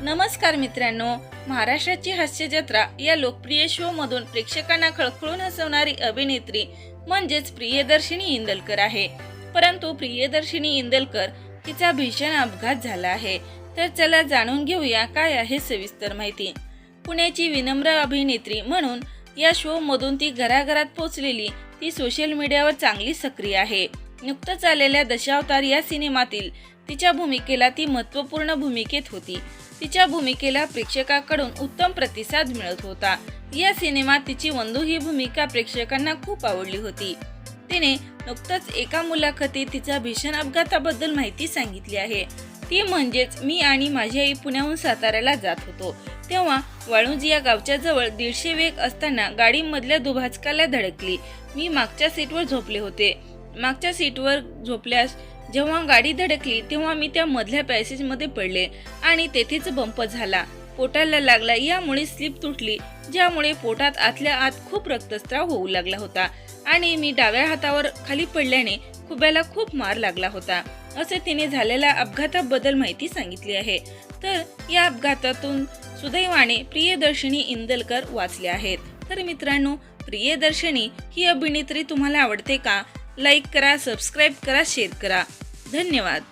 नमस्कार मित्रांनो महाराष्ट्राची हास्य जत्रा या लोकप्रिय शो मधून प्रेक्षकांना खळखळून हसवणारी अभिनेत्री म्हणजेच प्रियदर्शिनी इंदलकर आहे. परंतु प्रियदर्शिनी इंदलकर तिचा भीषण अपघात झाला आहे. तर चला जाणून घेऊया काय आहे सविस्तर माहिती. पुण्याची विनम्र अभिनेत्री म्हणून या शो मधून ती घराघरात पोचलेली ती सोशल मीडियावर चांगली सक्रिय आहे. नुकतंच आलेल्या दशावतार या सिनेमातील तिच्या भूमिकेला ती महत्त्वपूर्ण भूमिकेत होती. तिच्या भूमिकेला प्रेक्षकाकडून उत्तम प्रतिसाद मिळत होता. या सिनेमात तिची वंदू ही भूमिका प्रेक्षकांना खूप आवडली होती. तिने नुकतंच एका मुलाखतीत तिच्या भीषण अपघाताबद्दल माहिती सांगितली आहे. ती म्हणजेच मी आणि माझी आई पुण्याहून साताऱ्याला जात होतो. तेव्हा वाळुंज या गावच्या जवळ दीडशे वेग असताना गाडीमधल्या दुभाजकाला धडकली. मी मागच्या सीटवर झोपले होते. मागच्या सीटवर झोपल्यास जेव्हा गाडी धडकली तेव्हा मी त्या मधल्या पॅसेजमध्ये पडले आणि तेथेच बंप झाला. पोटाला लागला यामुळे स्लिप तुटली ज्यामुळे पोटात आतल्या आत खूप रक्तस्त्राव होऊ लागला होता आणि मी डाव्या हातावर खाली पडल्याने खुब्याला खूप मार लागला होता. असे तिने झालेल्या अपघाताबद्दल माहिती सांगितली आहे. तर या अपघातातून सुदैवाने प्रियदर्शिनी इंदलकर वाचले आहेत. तर मित्रांनो प्रियदर्शनी ही अभिनेत्री तुम्हाला आवडते का? लाईक करा सबस्क्राईब करा शेअर करा. धन्यवाद.